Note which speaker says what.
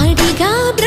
Speaker 1: അടികാബ്ര